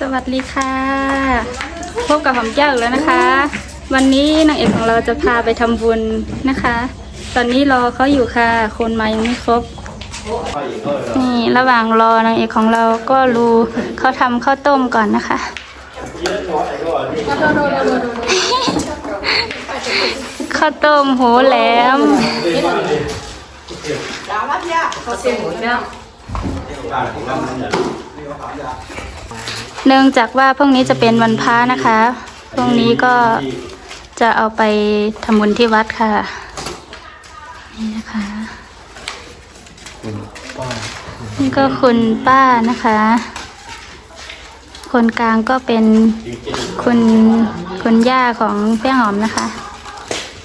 สวัสดีค่ะ พบกับหอมแก้วแล้วนะคะ วันนี้นางเอกของเราจะพาไปทำบุญนะคะ ตอนนี้รอเขาอยู่ค่ะ คนมายังไม่ครบ นี่ระหว่างรอนางเอกของเราก็รู้เขาทำข้าวต้มก่อนนะคะข้าวต้มโหแหลม เนื่องจากว่าพรุ่งนี้จะเป็นวันพระนะคะพรุ่งนี้ก็จะเอาไปทำบุญที่วัดค่ะ นี่นะคะ นี่ก็คุณป้านะคะ คนกลางก็เป็นคุณคุณย่าของแป้งหอมนะคะ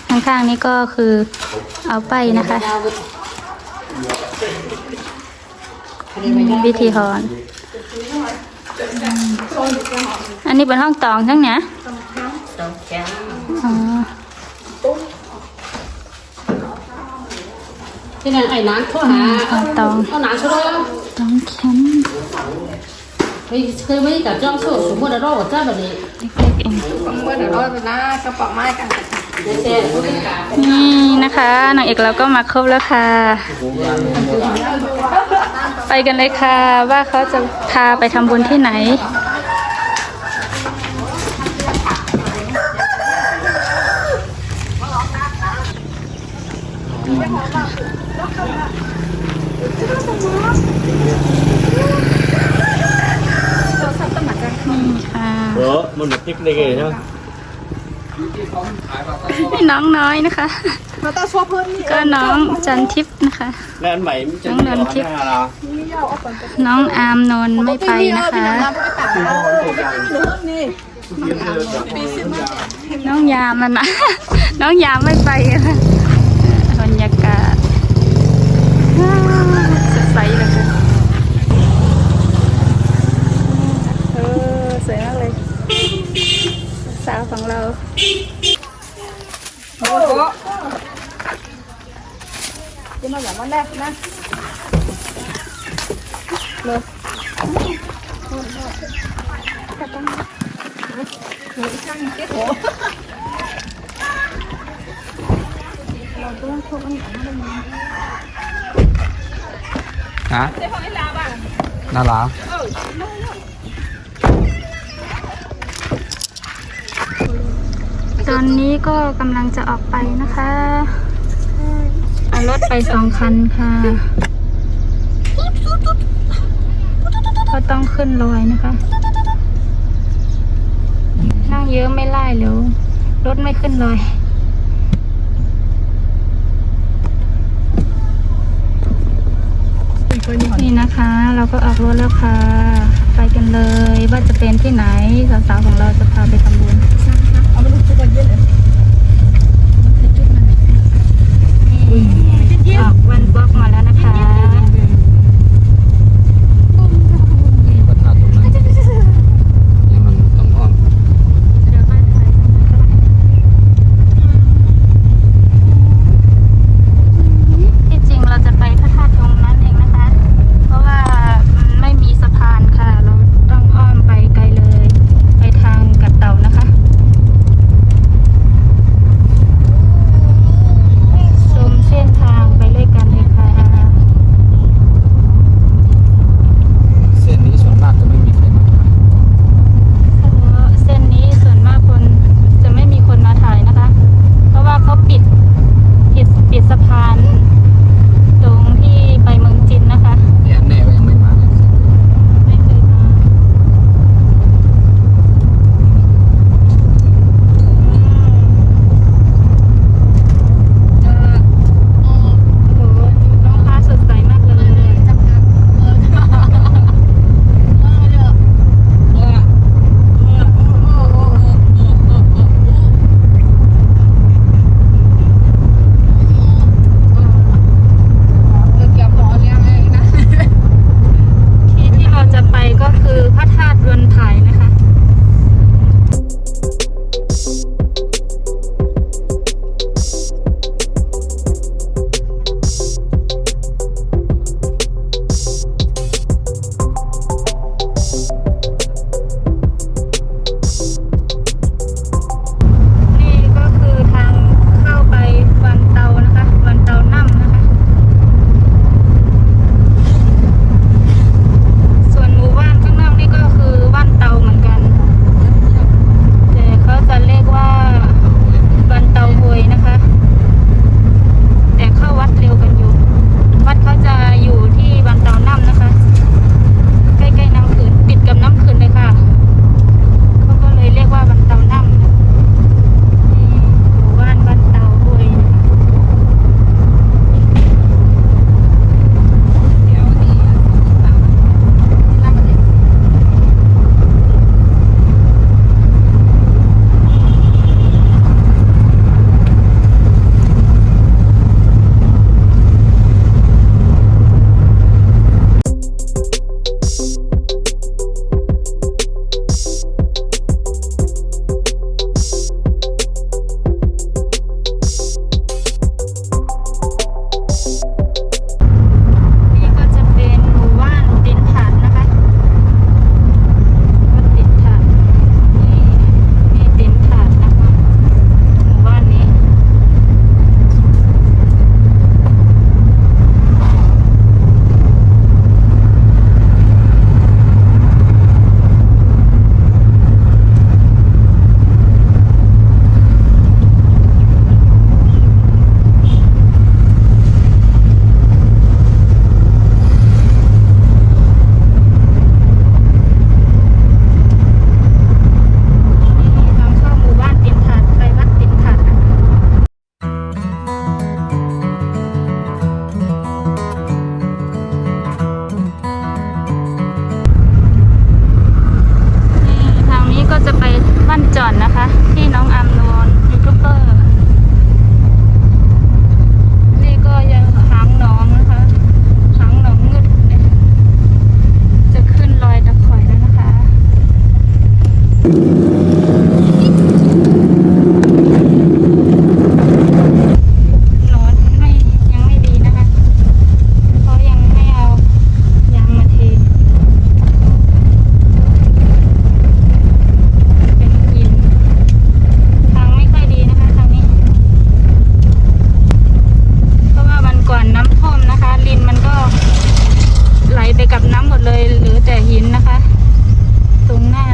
ข้างๆนี่ก็คือเอาไปนะคะวิธีถอน อันนี้เป็นห้องตองทั้งเนี้ยอ๋อ thế này ai nán thôi hả ห้องตอง nó nán số đó ตองแคมป์ thì khi mấy cả trong số số mua đó đâu ở trên rồi đi เล็กๆเองเมื่อเดี๋ยวเราจะน่ากระเป๋าไม้กัน để xe có tất cả นี่นะคะนางเอกเราก็มาครบแล้วค่ะ ไปกันเลยค่ะ ว่าเขาจะพาไปทำบุญที่ไหน นี่ค่ะ Ủa, mình được tiếp đi kìa thôi นี่น้องน้อยนะคะ เราต้องชัวร์เพื่อนนี่ก็น้องจันทิพย์นะคะ Nên anh Bảy mới Đúng rồi, anh Kiếp. ra là น้องอาร์มนนท์ไม่ไปนะคะนี่น้องยามมันนะ น้องยามไม่ไปค่ะบรรยากาศว้าวสดใสเหลยค่ะเออสวยมากเลย สาวของเรา โอ้ โหจะมาอย่างวันแรกนะเลย Hả? Nó là ตอนนี้ก็กำลังจะออกไปนะคะ รถไปสองคันค่ะ ก็ต้องขึ้นลอยนะคะ นั่งเยอะไม่ไล่เร็วรถไม่ขึ้นลอยนี่นะคะ เราก็ออกรถแล้วค่ะ ไปกันเลยว่าจะเป็นที่ไหนสาวๆของเราจะพาไปทำบุญ เลยเหลือแต่หินนะคะ ตรงหน้า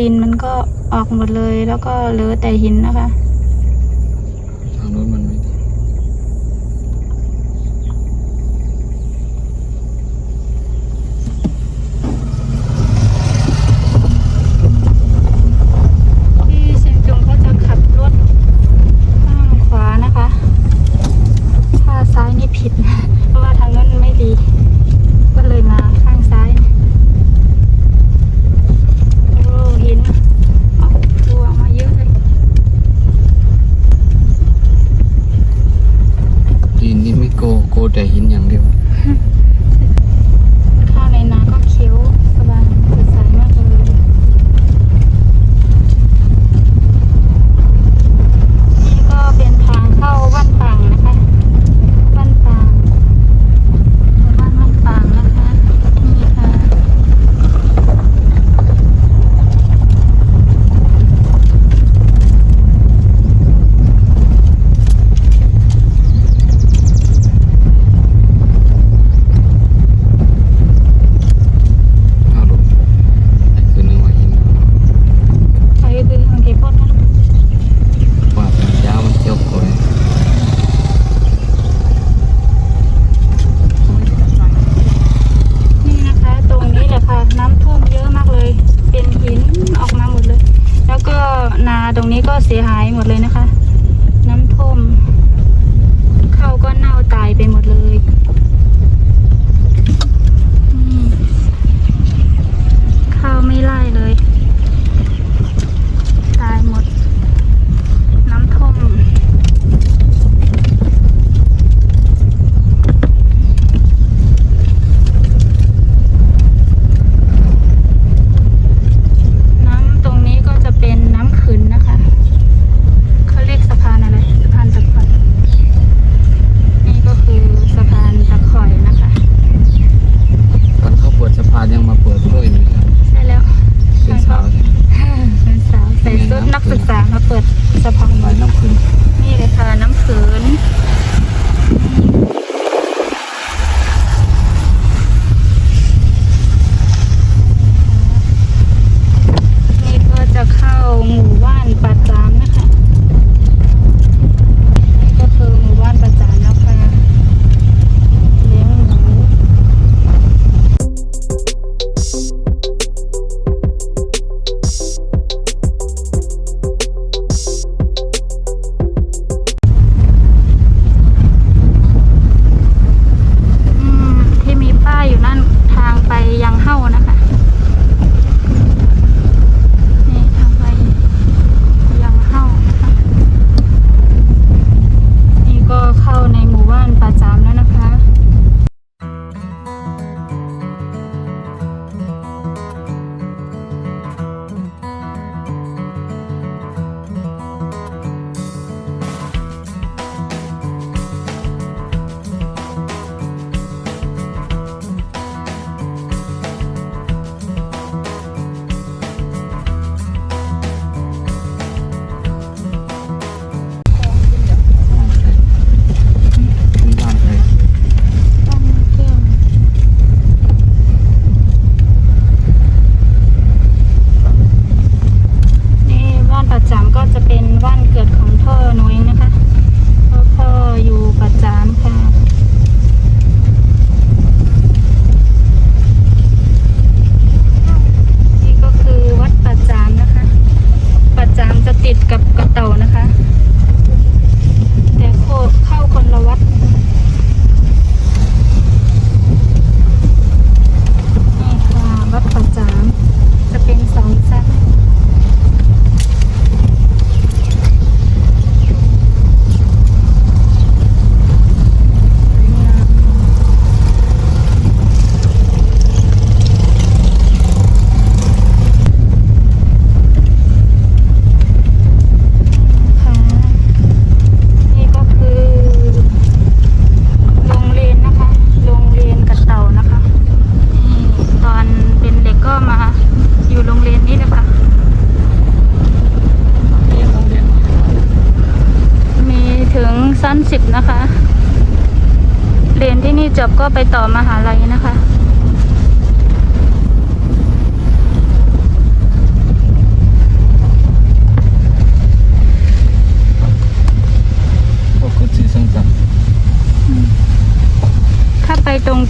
ดินมันก็ออกหมดเลย แล้วก็เหลือแต่หินนะคะ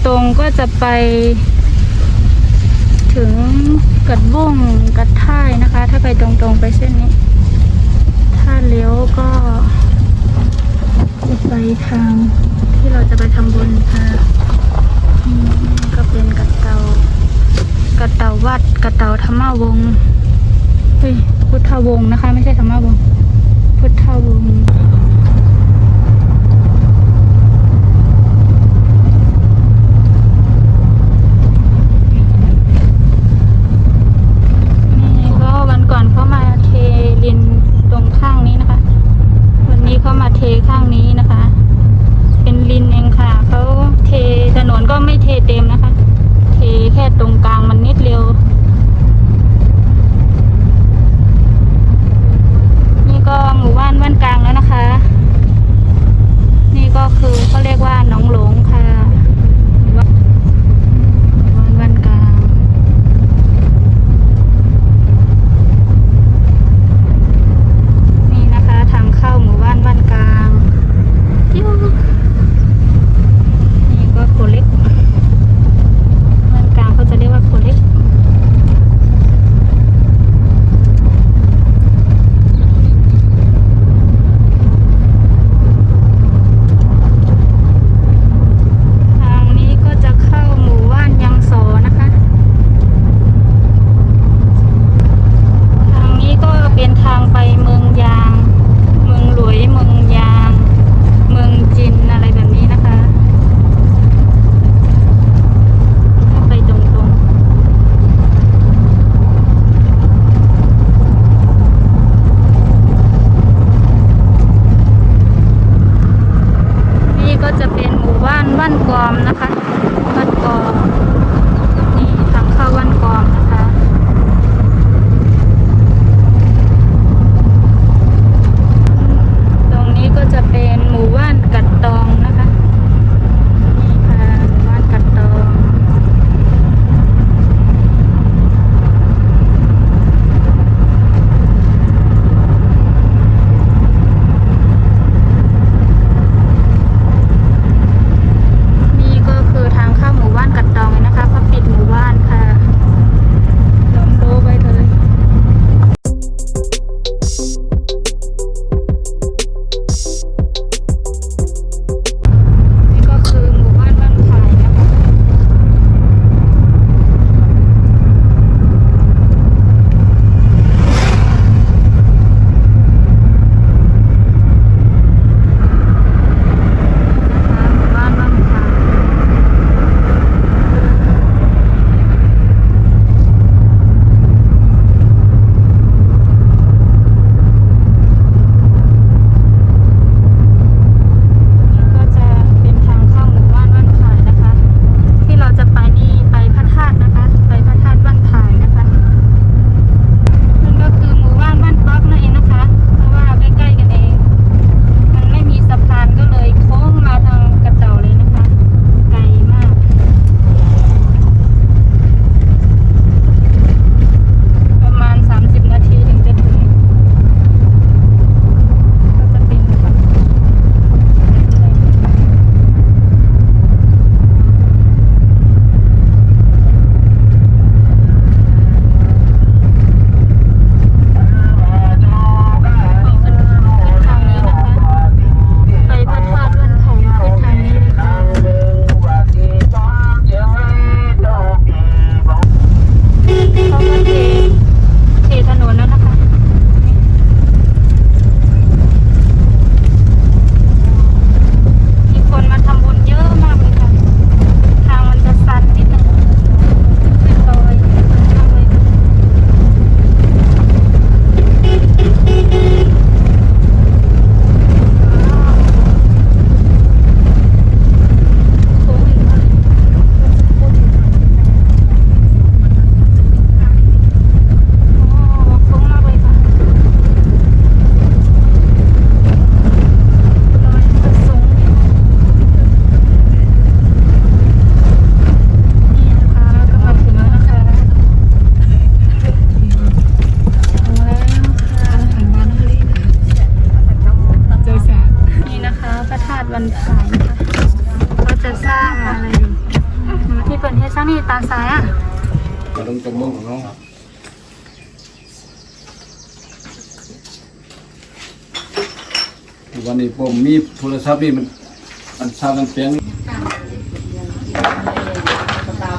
ตรงก็จะไป ถึงกัดบุ้งกัดท่ายนะคะ ถ้าไปตรงๆไปเส้นนี้ ถ้าเลี้ยวก็จะไปทางที่เราจะไปทำบุญค่ะก็เป็นกัดเตากัดเตาวัดกัดเตาธรรมวงศ์พุทธวงศ์นะคะ ไม่ใช่ธรรมวงศ์พุทธวงศ์ จะสร้างอะไรอืมที่เปิดเฮ็ดสร้างนี่ตาซ้ายอะก็ต้องจมมุ่งของน้องวันนี้ผมมีโทรศัพท์นี่มันมันสร้างกันเสียง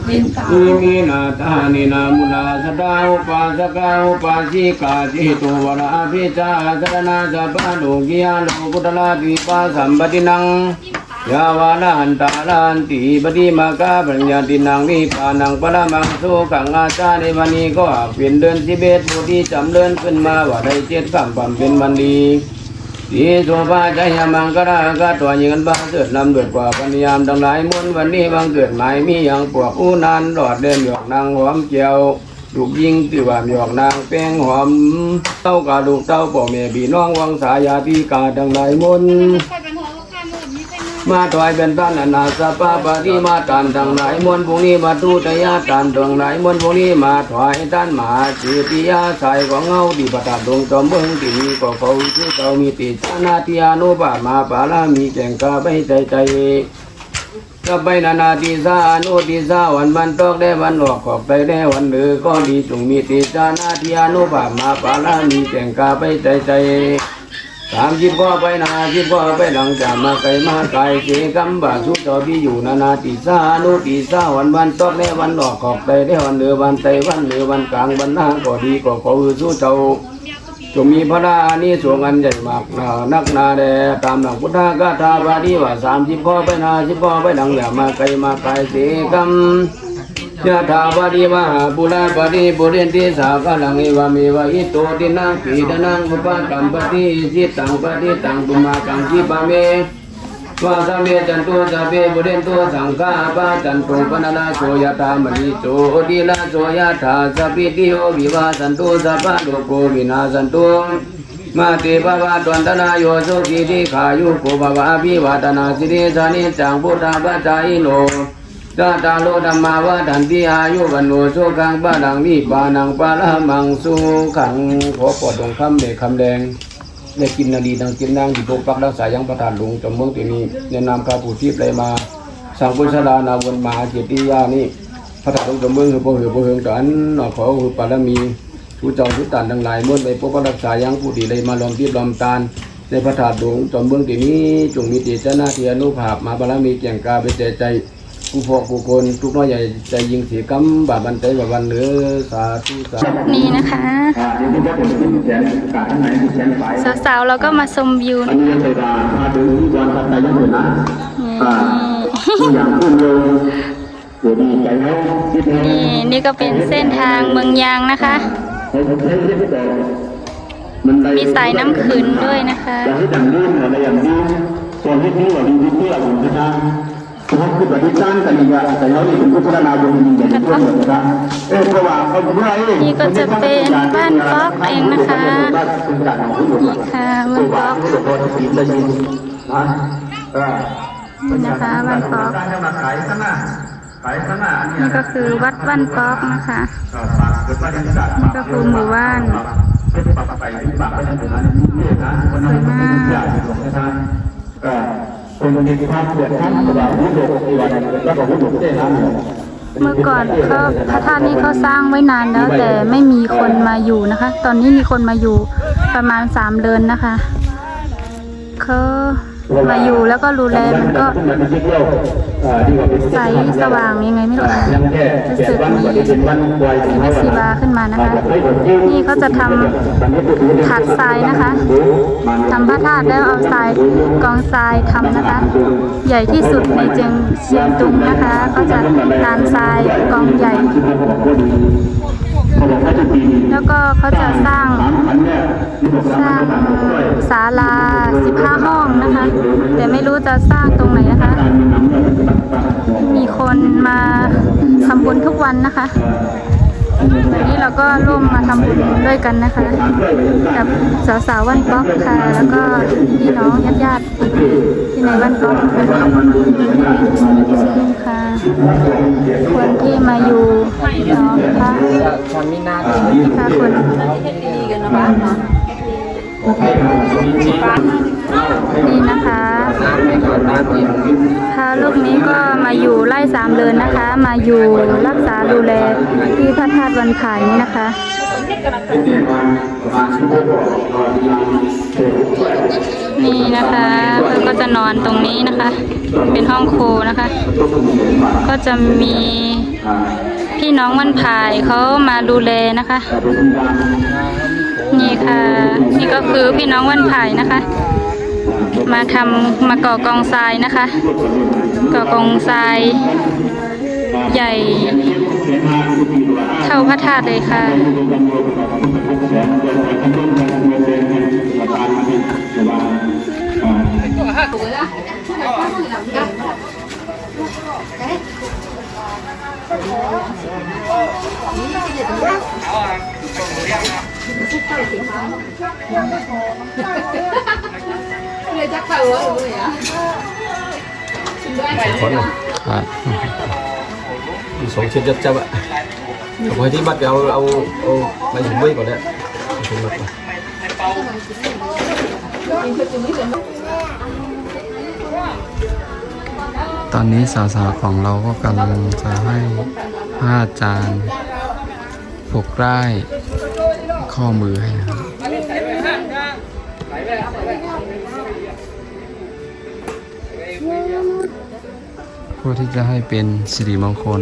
อิมินาทานินามุนาสดาอุปาสกาอุปาสิกาจิตุวราภิจาสรณาสัพพะโลกิยาโลกุตลาติปาสัมปตินัง ยาวาลาหันตาลานติปฏิมากาปัญญาตินังนิพานังปรมังสุขังอาชาในวันนี้ก็เป็นเดือนสิเอ็ดผู้ที่จำเดินขึ้นมาว่าได้เจ็ดคำความเป็นวันดีสีโสภาใจยามังกรากาตัวยิงกันบ้าเกิดนำเดือดกว่าปัญญามดังหลายมุนวันนี้บังเกิดหมายมีอย่างปวกอู้นานหลอดเดินหยอกนางหอมเจียวลูกยิงตือว่าหยอกนางแป้งหอมเต้ากาลูกเต้าป่อแม่พี่น้องวังสายาพีกาดังหลายมุน มาถวายเป็นต้นอนาสปาปาริมาตานดังไหลายมนพวกนี้มาทูตยาตานดังไหลายมนพวกนี้มาถวายท่านมหาจิติยาสายของเงาดีประทับดวงจอมเบิ้งที่มีก็เขาชื่อเขามีติจานาทิยานุบามาปาลามีแก่งกาไปใจใจก็ไปนานาทีสาอนุทีสาวันบันตอกได้วันหลอกขอบไปได้วันเหลือก็ดีจงมีติจานาทีอนุบามาปาลามีแก่งกาไปใจใจ สามสิบก็ไปนาสิบก็ไปหลังจากมาไกลมาไกลเจกัมบาสุจอพี่อยู่นานาทีสานุทีสาวันบันตอกได้วันหลอกขอบไปได้วันเหลือวันไตวันเหลือวันกลางวันหน้าก็ดีก็ขอสู้เจ้าจงมีพระดานี้สวงอันใหญ่มากนานักนาแดตามหลังพุทธกาถาบาลีว่าสามสิบข้อไปนาสิบข้อไปดังอย่ามาไกลมาไกลเสกัม ยะถาบาลีมหาปุราปฏิปุเรนติสากลังเอวามีวะอิโตตินังปีดนังอุปกัมปติสิตังปฏิตังตุมากังจิปะเมวาสเมจันตุสเพบุเรนตุสังฆาปะจันตุปนนาโสยธามณีโสติลาโสยธาสัพพิติโยวิวาสันตุสัพพะโลกโกวินาสันตุมาเตภวะตวันตนาโยสุขีติขายุโกภวะอภิวาตนาสิริสานิจังพุทธาปัจจายโน ตาตาโลธรรมาวะดันติอายุวันโนสุขังปะดังนิพพานังปะละมังสุขังขอปอดดงคำเดคำแดงได้กินนาดีดังกินนางที่ปกปักรักษายังประทานหลวงจำเมืองที่นี้ในนามข้าผู้ที่เลยมาสั่งพุทธดานาวนมาเจติยานี่พระธาตุหลวงจำเมืองคือพระเหือพระเหืองกันนอขอคือปารมีทุจองทุตันทั้งหลายม้วนไปปกปักรักษายังผู้ที่เลยมาลอมที่ลอมตานในพระธาตุหลวงจำเมืองที่นี้จงมีติจนาเทีอนุภาพมาบารมีแก่งกาไปใจใจ ผู้พอผู้คนทุกน้อยใหญ่ใจยิงสีกำบาบันใจบาบันเหลือสาธุสาธุนี่นะคะสาวๆเราก็มาชมวิวนะเทวดามาถึงวันทันใจยังเหมือนนะนี่ทุกอย่างขึ้นลงเดี๋ยวดีใจเขาคิดนะนี่นี่ก็เป็นเส้นทางเมืองยางนะคะให้ผมใช้ที่บอกมันได้มีสายน้ำขืนด้วยนะคะ อย่างที่ดังนี้อะไรอย่างนี้ส่วนที่นี่ว่าดีที่เที่ยวนะครับเพราะคือปฏิบัติกันอีกว่าแต่เขาเนี่ยเป็พัฒนาวงดีอย่างที่พูดนะครับเออเพราะว่าเขาเพื่อให้นี่ก็จะเป็นบ้านป๊อกเองนะคะนี่ค่ะบ้านป๊อกผู้หลวงพ่อที่ได้ยินนะเออนี่นะคะบ้านป๊อกนี่ก็คือวัดบ้านป๊อกนะคะนี่ก็คือหมู่บ้านเป็นปากไปที่ปากไปทางนั้นนี่นะวันนั้นอยากจะส่งให้ท่าก เป็นคนที่ภาพเกิดท่านกระดาษผู้ดกอีวันแล้วก็ผู้ดกได้นะเมื่อก่อนเขาพระธาตุนี้เขาสร้างไว้นานแล้วแต่ไม่มีคนมาอยู่นะคะ ตอนนี้มีคนมาอยู่ประมาณสามเดือนนะคะเขา มาอยู่แล้วก็ดูแลมันก็มันไม่ใช่เที่ยวดีกว่าเป็นใสสว่างยังไงไม่รู้ค่ะยังแค่รู้เจ็สึดกวันมีกว่าที่เป็นวันวายของมีเขาสีบาขึ้นมานะคะ นี่เขาจะทำถาดทรายนะคะทำพระธาตุแล้วเอาทรายกองทรายทำนะคะ ใหญ่ที่สุดในเจียงเชียงตุงนะคะ ก็จะลานทรายกองใหญ่ แล้วก็เขาจะสร้างสร้างศาลา15ห้องนะคะ แต่ไม่รู้จะสร้างตรงไหนนะคะ มีคนมาทำบุญทุกวันนะคะ วันนี้เราก็ร่วมมาทำบุญด้วยกันนะคะ กับสาวๆวันป๊อกค่ะ แล้วก็พี่น้องญาติๆที่ในวันป๊อกนะคะนี่ค่ะคนที่มาอยู่เนาะค่ะค่ะคนนี่นะ นี่นะคะพาลูกนี้ก็มาอยู่ไล่สามเลินนะคะ มาอยู่รักษาดูแลที่พระธาตุวันไผ่นี่นะคะนี่นะคะก็จะนอนตรงนี้นะคะ เป็นห้องครูนะคะ ก็จะมีพี่น้องวันพายเขามาดูแลนะคะ นี่ค่ะ นี่ก็คือพี่น้องวันพายนะคะ มาทำมาก่อกองทรายนะคะ ก่อกองทราย ใหญ่ เท่าพระธาตุเลยค่ะ ครับสองชิ้นจับจับอะผมให้ที่บัตรเอาเอาเอาไปถึงไว้ก่อนเนี่ยถึงบัตรตอนนี้สาวๆของเราก็กำลังจะให้พระอาจารย์ผูกร่ายข้อมือให้นะครับ เพื่อที่จะให้เป็นสิริมงคล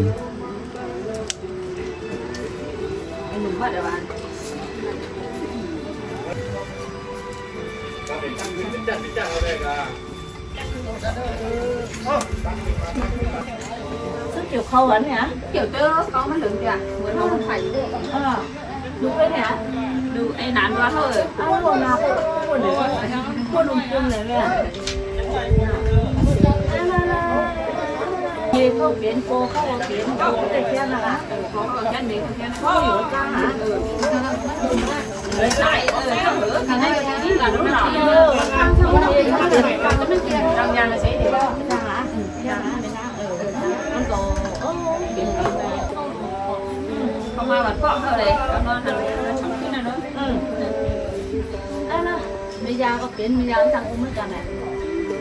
kiểu khâu ấn hả kiểu tơ có mà lửng kìa mới không còn phải ờ đúng đấy hả đúng ai nán quá thôi ăn luôn nào luôn để luôn luôn luôn này nè Gì có biến cô không có biến cô có thể khen là có có khen mình khen có hiểu ca hả ừ Đấy, tại ừ thằng nữa thằng này đi là nó nào trong nhà là sẽ đi ra hả ra hả bên đó ừ con tổ không ai bật cọ thôi đấy cảm ơn thằng sống cái này nữa ừ à, nó bây เขาเปลี่ยนโฟเขาเปลี่ยนโปแต่แค่นั้นละเขาแค่นี้เขาอยู่ก้าหาเออเลยตายเออเออทางนั้นที่หลังนู้นหลังเออทางทางนี้ทางนี้ทางนี้ทางยานใช้ดีทางละทางละไม่เออเออมันโตเออเปลี่ยนไปเออขามาวัเก็เขาเลยเขานอนหันขึ้นนะเนาะเออแล้วมียาก็เปลี่ยนมียาทางอุ้มเหมือนกันแหละ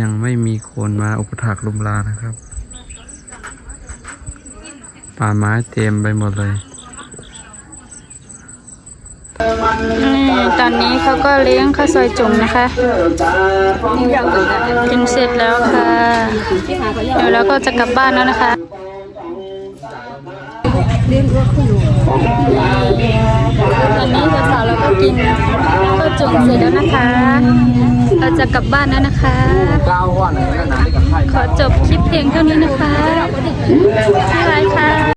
ยังไม่มีคนมาอุปถักลุมลานะครับ ป่าไม้เต็มไปหมดเลยนี่ตอนนี้เขาก็เลี้ยงข้าวซอยจุ่มนะคะกินเสร็จแล้วค่ะเดี๋ยวเราก็จะกลับบ้านแล้วนะคะตอนนี้สาวๆเราก็กินข้าวจุ่มเสร็จแล้วนะคะ เราจะกลับบ้านแล้วนะคะ ขอจบคลิปเพียงเท่านี้นะคะบ๊ายบายค่ะ